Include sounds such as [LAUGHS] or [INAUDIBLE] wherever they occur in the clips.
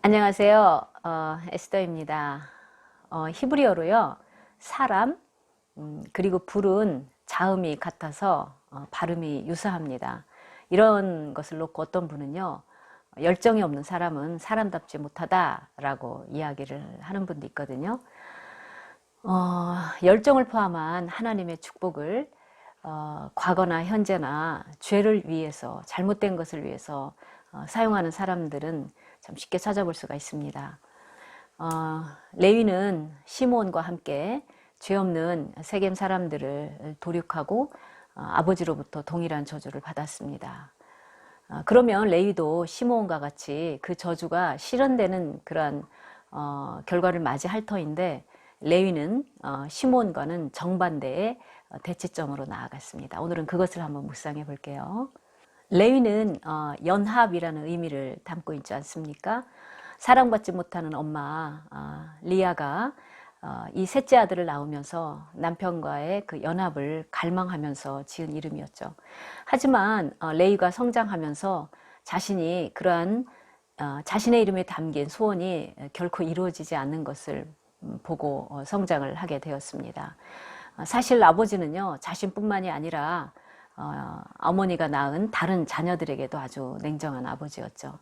안녕하세요. 어, 에스더입니다. 어, 히브리어로요. 사람 음, 그리고 불은 자음이 같아서 어, 발음이 유사합니다. 이런 것을 놓고 어떤 분은요. 열정이 없는 사람은 사람답지 못하다라고 이야기를 하는 분도 있거든요. 어, 열정을 포함한 하나님의 축복을 어, 과거나 현재나 죄를 위해서 잘못된 것을 위해서 어, 사용하는 사람들은 참 쉽게 찾아볼 수가 있습니다. 어, 레위는 시몬과 함께 죄 없는 세겜 사람들을 도륙하고 어, 아버지로부터 동일한 저주를 받았습니다. 어, 그러면 레위도 시몬과 같이 그 저주가 실현되는 그러한 어, 결과를 맞이할 터인데 레위는 어, 시몬과는 정반대의 어, 대치점으로 나아갔습니다. 오늘은 그것을 한번 묵상해 볼게요. 레위는 어, 연합이라는 의미를 담고 있지 않습니까? 사랑받지 못하는 엄마 어, 리아가 어, 이 셋째 아들을 낳으면서 남편과의 그 연합을 갈망하면서 지은 이름이었죠. 하지만 어, 레위가 성장하면서 자신이 그러한 어, 자신의 이름에 담긴 소원이 결코 이루어지지 않는 것을 음, 보고 어, 성장을 하게 되었습니다. 어, 사실 아버지는요 자신뿐만이 아니라 어, 어머니가 낳은 다른 자녀들에게도 아주 냉정한 아버지였죠.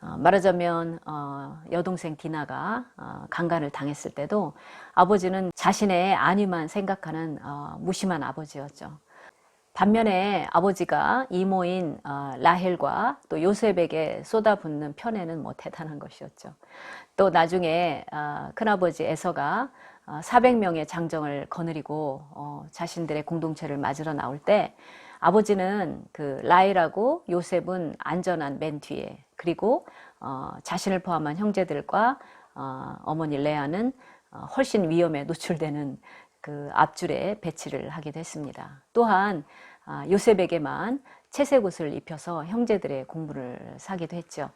어, 말하자면 어, 여동생 디나가 어, 강간을 당했을 때도 아버지는 자신의 안위만 생각하는 어, 무심한 아버지였죠. 반면에 아버지가 이모인 어, 라헬과 또 요셉에게 쏟아붓는 편에는 뭐 대단한 것이었죠. 또 나중에 어, 큰아버지 에서가 어, 400명의 장정을 거느리고 어, 자신들의 공동체를 맞으러 나올 때 아버지는 그 라헬하고 요셉은 안전한 맨 뒤에 그리고 어, 자신을 포함한 형제들과 어, 어머니 레아는 어, 훨씬 위험에 노출되는 그 앞줄에 배치를 하기도 했습니다. 또한 아, 요셉에게만 채색 옷을 입혀서 형제들의 공부를 사기도 했죠.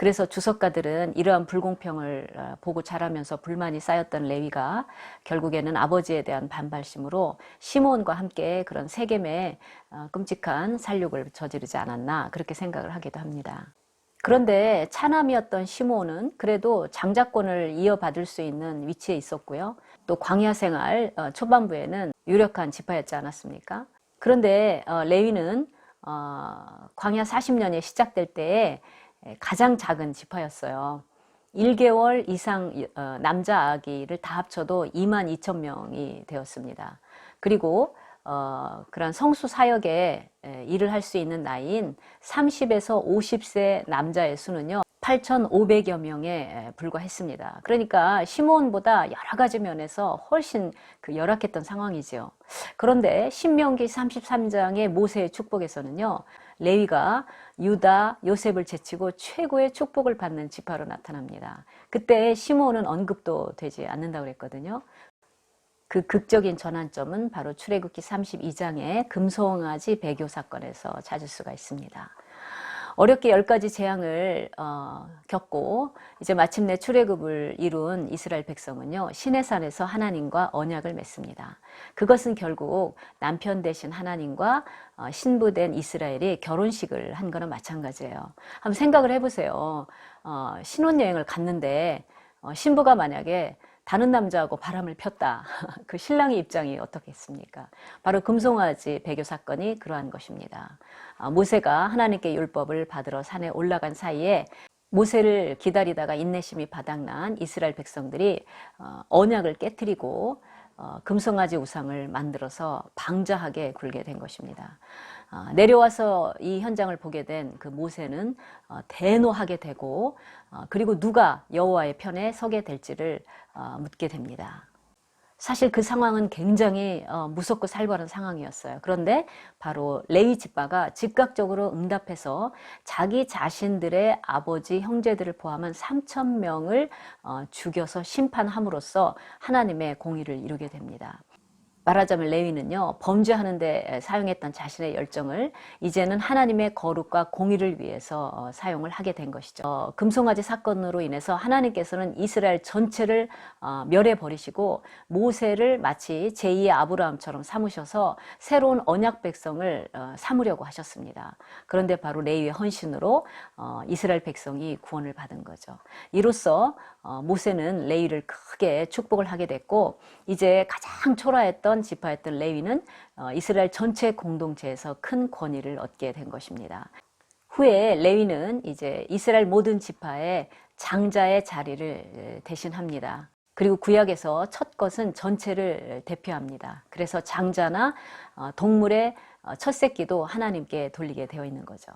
그래서 주석가들은 이러한 불공평을 어, 보고 자라면서 불만이 쌓였던 레위가 결국에는 아버지에 대한 반발심으로 시몬과 함께 그런 세겜의 어, 끔찍한 살육을 저지르지 않았나 그렇게 생각을 하기도 합니다. 그런데 차남이었던 시몬은 그래도 장자권을 이어받을 수 있는 위치에 있었고요. 또 광야 생활 어, 초반부에는 유력한 지파였지 않았습니까? 그런데 어, 레위는 어, 광야 40년이 시작될 때에 가장 작은 지파였어요. 1개월 이상 남자 아기를 다 합쳐도 2만 2천 명이 되었습니다. 그리고 어, 그런 성수 사역에 일을 할 수 있는 나이인 30에서 50세 남자의 수는요, 8,500여 명에 불과했습니다. 그러니까 시몬보다 여러 가지 면에서 훨씬 그 열악했던 상황이지요. 그런데 신명기 33장의 모세의 축복에서는요, 레위가 유다, 요셉을 제치고 최고의 축복을 받는 지파로 나타납니다. 그때 시몬은 언급도 되지 않는다고 그랬거든요. 그 극적인 전환점은 바로 출애굽기 32장의 금송아지 배교 사건에서 찾을 수가 있습니다. 어렵게 열 가지 재앙을 어, 겪고 이제 마침내 출애굽을 이룬 이스라엘 백성은요 시내산에서 하나님과 언약을 맺습니다. 그것은 결국 남편 대신 하나님과 어, 신부된 이스라엘이 결혼식을 한 거나 마찬가지예요. 한번 생각을 해보세요. 어, 신혼여행을 갔는데 어, 신부가 만약에 다른 남자하고 바람을 폈다. [LAUGHS] 그 신랑의 입장이 어떻겠습니까? 바로 금송아지 배교 사건이 그러한 것입니다. 아, 모세가 하나님께 율법을 받으러 산에 올라간 사이에 모세를 기다리다가 인내심이 바닥난 이스라엘 백성들이 어, 언약을 깨뜨리고 어, 금송아지 우상을 만들어서 방자하게 굴게 된 것입니다. 어, 내려와서 이 현장을 보게 된 그 모세는 대노하게 되고 그리고 누가 여호와의 편에 서게 될지를 묻게 됩니다. 사실 그 상황은 굉장히 무섭고 살벌한 상황이었어요. 그런데 바로 레위 집바가 즉각적으로 응답해서 자기 자신들의 아버지 형제들을 포함한 3천 명을 죽여서 심판함으로써 하나님의 공의를 이루게 됩니다. 말하자면 레위는요 범죄하는 데 사용했던 자신의 열정을 이제는 하나님의 거룩과 공의를 위해서 어, 사용을 하게 된 것이죠. 어, 금송아지 사건으로 인해서 하나님께서는 이스라엘 전체를 어, 멸해 버리시고 모세를 마치 제2의 아브라함처럼 삼으셔서 새로운 언약 백성을 어, 삼으려고 하셨습니다. 그런데 바로 레위의 헌신으로 어, 이스라엘 백성이 구원을 받은 거죠. 이로써 어, 모세는 레위를 크게 축복을 하게 됐고 이제 가장 초라했던 지파였던 레위는 어, 이스라엘 전체 공동체에서 큰 권위를 얻게 된 것입니다. 후에 레위는 이제 이스라엘 모든 지파의 장자의 자리를 대신합니다. 그리고 구약에서 첫 것은 전체를 대표합니다. 그래서 장자나 어, 동물의 어, 첫 새끼도 하나님께 돌리게 되어 있는 거죠.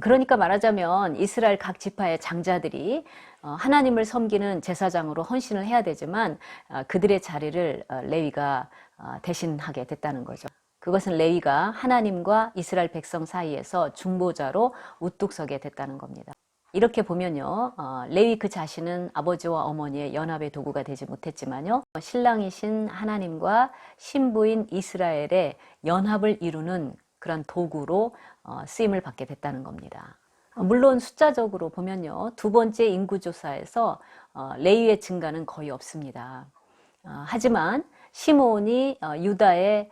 그러니까 말하자면 이스라엘 각 지파의 장자들이 어, 하나님을 섬기는 제사장으로 헌신을 해야 되지만 어, 그들의 자리를 어, 레위가 대신하게 됐다는 거죠. 그것은 레위가 하나님과 이스라엘 백성 사이에서 중보자로 우뚝 서게 됐다는 겁니다. 이렇게 보면요, 레위 그 자신은 아버지와 어머니의 연합의 도구가 되지 못했지만요, 신랑이신 하나님과 신부인 이스라엘의 연합을 이루는 그런 도구로 어, 쓰임을 받게 됐다는 겁니다. 물론 숫자적으로 보면요. 두 번째 인구조사에서 어, 레위의 증가는 거의 없습니다. 어, 하지만 시몬이 유다의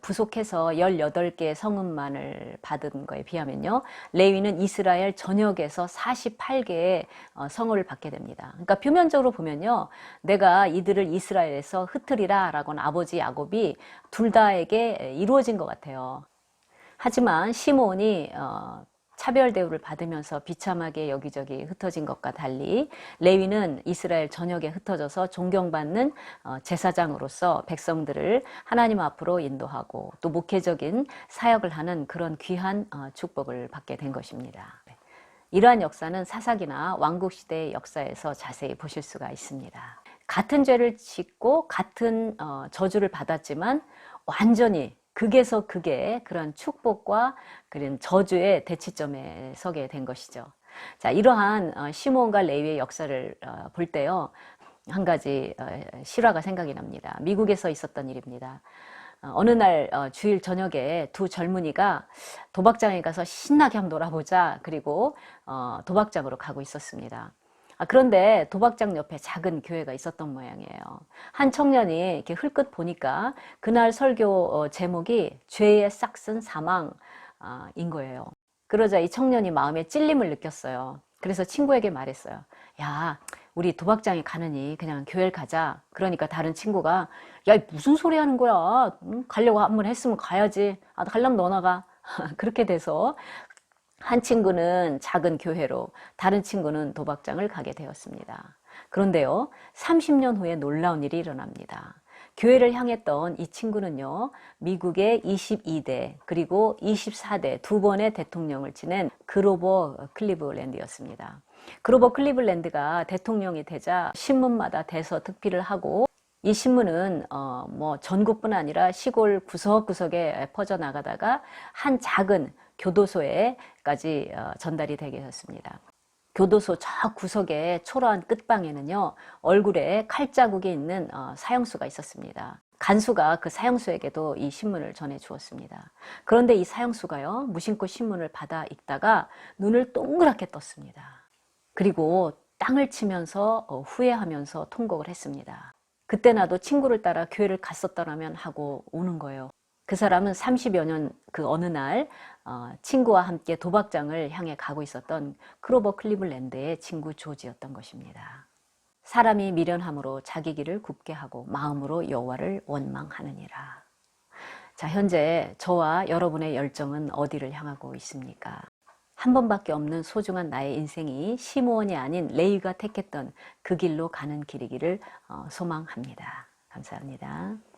부속해서 18개의 성읍만을 받은 거에 비하면요. 레위는 이스라엘 전역에서 48개의 성을 받게 됩니다. 그러니까 표면적으로 보면요. 내가 이들을 이스라엘에서 흩으리라 라고는 아버지 야곱이 둘 다에게 이루어진 것 같아요. 하지만 시몬이 어, 차별 대우를 받으면서 비참하게 여기저기 흩어진 것과 달리 레위는 이스라엘 전역에 흩어져서 존경받는 어, 제사장으로서 백성들을 하나님 앞으로 인도하고 또 목회적인 사역을 하는 그런 귀한 어, 축복을 받게 된 것입니다. 네. 이러한 역사는 사사기나 왕국 시대의 역사에서 자세히 보실 수가 있습니다. 같은 죄를 짓고 같은 어, 저주를 받았지만 완전히 극에서 극의 그런 축복과 그런 저주의 대치점에 서게 된 것이죠. 자, 이러한 어, 시몬과 레위의 역사를 어, 볼 때요. 한 가지 어, 실화가 생각이 납니다. 미국에서 있었던 일입니다. 어느 날 주일 저녁에 두 젊은이가 도박장에 가서 신나게 한번 놀아보자. 그리고 도박장으로 가고 있었습니다. 아, 그런데 도박장 옆에 작은 교회가 있었던 모양이에요. 한 청년이 이렇게 흘끗 보니까 그날 설교 어, 제목이 죄의 싹슨 사망인 거예요. 그러자 이 청년이 마음에 찔림을 느꼈어요. 그래서 친구에게 말했어요. 야, 우리 도박장에 가느니 그냥 교회를 가자. 그러니까 다른 친구가 야, 무슨 소리 하는 거야? 응? 가려고 한 번 했으면 가야지. 아, 갈려면 너 나 가. [LAUGHS] 그렇게 돼서 한 친구는 작은 교회로 다른 친구는 도박장을 가게 되었습니다. 그런데요, 30년 후에 놀라운 일이 일어납니다. 교회를 향했던 이 친구는요, 미국의 22대 그리고 24대 두 번의 대통령을 지낸 그로버 클리브랜드였습니다. 그로버 클리블랜드가 대통령이 되자 신문마다 대서 특필을 하고 이 신문은 어, 뭐 전국뿐 아니라 시골 구석구석에 퍼져 나가다가 한 작은 교도소에까지 어, 전달이 되게 됐습니다. 교도소 저 구석의 초라한 끝방에는요 얼굴에 칼자국이 있는 어, 사형수가 있었습니다. 간수가 그 사형수에게도 이 신문을 전해 주었습니다. 그런데 이 사형수가요 무심코 신문을 받아 읽다가 눈을 동그랗게 떴습니다. 그리고 땅을 치면서 어, 후회하면서 통곡을 했습니다. 그때 나도 친구를 따라 교회를 갔었더라면 하고 오는 거예요. 그 사람은 30여 년 그 어느 날 어, 친구와 함께 도박장을 향해 가고 있었던 크로버 클리블랜드의 친구 조지였던 것입니다. 사람이 미련함으로 자기 길을 굽게 하고 마음으로 여호와를 원망하느니라. 자, 현재 저와 여러분의 열정은 어디를 향하고 있습니까? 한 번밖에 없는 소중한 나의 인생이 시므온이 아닌 레이가 택했던 그 길로 가는 길이기를 어, 소망합니다. 감사합니다.